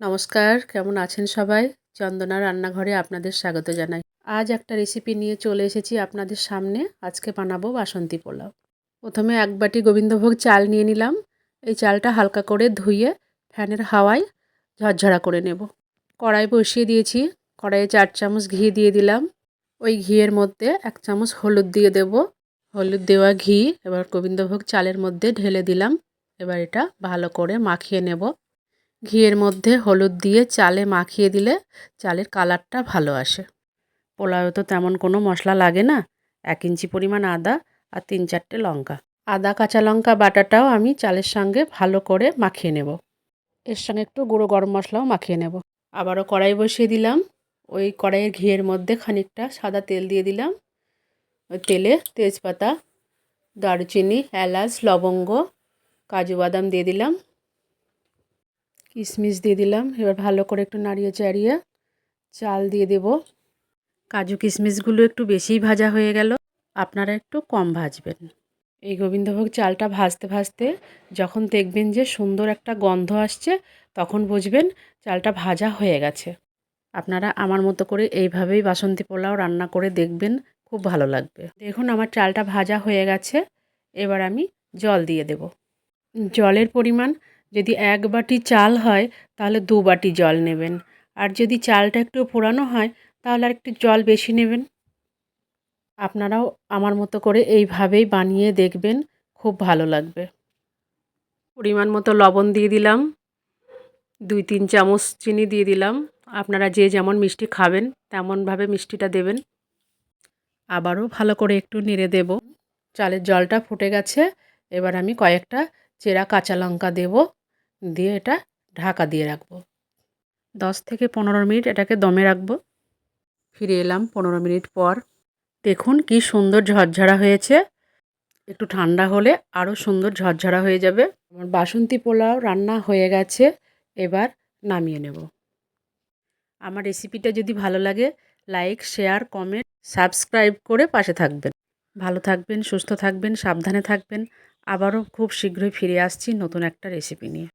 নমস্কার, কেমন আছেন সবাই? চন্দনা রান্নাঘরে আপনাদের স্বাগত জানাই। আজ একটা রেসিপি নিয়ে চলে এসেছি আপনাদের সামনে। আজকে বানাবো বাসন্তী পোলাও। প্রথমে এক বাটি গোবিন্দভোগ চাল নিয়ে নিলাম। এই চালটা হালকা করে ধুয়ে ফ্যানের হাওয়ায় ঝরঝরা করে নেব। কড়াই বসিয়ে দিয়েছি। কড়াইয়ে চার চামচ ঘি দিয়ে দিলাম। ওই ঘিয়ের মধ্যে এক চামচ হলুদ দিয়ে দেব। হলুদ দেওয়া ঘি, এবার গোবিন্দভোগ চালের মধ্যে ঢেলে দিলাম। এবার এটা ভালো করে মাখিয়ে নেব। ঘিয়ের মধ্যে হলুদ দিয়ে চালে মাখিয়ে দিলে চালের কালারটা ভালো আসে। পোলাও তো তেমন কোনো মশলা লাগে না। এক ইঞ্চি পরিমাণ আদা আর তিন চারটে লঙ্কা। আদা, কাঁচা লঙ্কা বাটাটাও আমি চালের সঙ্গে ভালো করে মাখিয়ে নেব। এর সঙ্গে একটু গুঁড়ো গরম মশলাও মাখিয়ে নেব। আবারও কড়াই বসিয়ে দিলাম। ওই কড়াইয়ের ঘিয়ের মধ্যে খানিকটা সাদা তেল দিয়ে দিলাম। ওই তেলে তেজপাতা, দারুচিনি, এলাচ, লবঙ্গ, কাজু বাদাম দিয়ে দিলাম। কিশমিশ দিয়ে দিলাম। এবার ভালো করে একটু নাড়িয়ে চাড়িয়ে চাল দিয়ে দেব। কাজু কিশমিশগুলো একটু বেশিই ভাজা হয়ে গেল। আপনারা একটু কম ভাজবেন। এই গোবিন্দভোগ চালটা ভাজতে ভাজতে যখন দেখবেন যে সুন্দর একটা গন্ধ আসছে, তখন বুঝবেন চালটা ভাজা হয়ে গেছে। আপনারা আমার মতো করে এইভাবেই বাসন্তী পোলাও রান্না করে দেখবেন, খুব ভালো লাগবে। দেখুন আমার চালটা ভাজা হয়ে গেছে। এবার আমি জল দিয়ে দেব। জলের পরিমাণ যদি এক বাটি চাল হয়, তাহলে দু বাটি জল নেবেন। আর যদি চালটা একটু পোড়ানো হয়, তাহলে আর একটু জল বেশি নেবেন। আপনারাও আমার মতো করে এইভাবেই বানিয়ে দেখবেন, খুব ভালো লাগবে। পরিমাণ মতো লবণ দিয়ে দিলাম। দুই তিন চামচ চিনি দিয়ে দিলাম। আপনারা যে যেমন মিষ্টি খাবেন, তেমনভাবে মিষ্টিটা দেবেন। আবারও ভালো করে একটু নেড়ে দেব। চালের জলটা ফুটে গেছে। এবার আমি কয়েকটা চেরা কাঁচা লঙ্কা দেব। দিয়ে এটা ঢাকা দিয়ে রাখব। দশ থেকে পনেরো মিনিট এটাকে দমে রাখব। ফিরে এলাম পনেরো মিনিট পর। দেখুন কি সুন্দর ঝরঝরা হয়েছে। একটু ঠান্ডা হলে আরও সুন্দর ঝরঝরা হয়ে যাবে। আমার বাসন্তী পোলাও রান্না হয়ে গেছে। এবার নামিয়ে নেব। আমার রেসিপিটা যদি ভালো লাগে, লাইক, শেয়ার, কমেন্ট, সাবস্ক্রাইব করে পাশে থাকবেন। ভালো থাকবেন, সুস্থ থাকবেন, সাবধানে থাকবেন। আবারও খুব শীঘ্রই ফিরে আসছি নতুন একটা রেসিপি নিয়ে।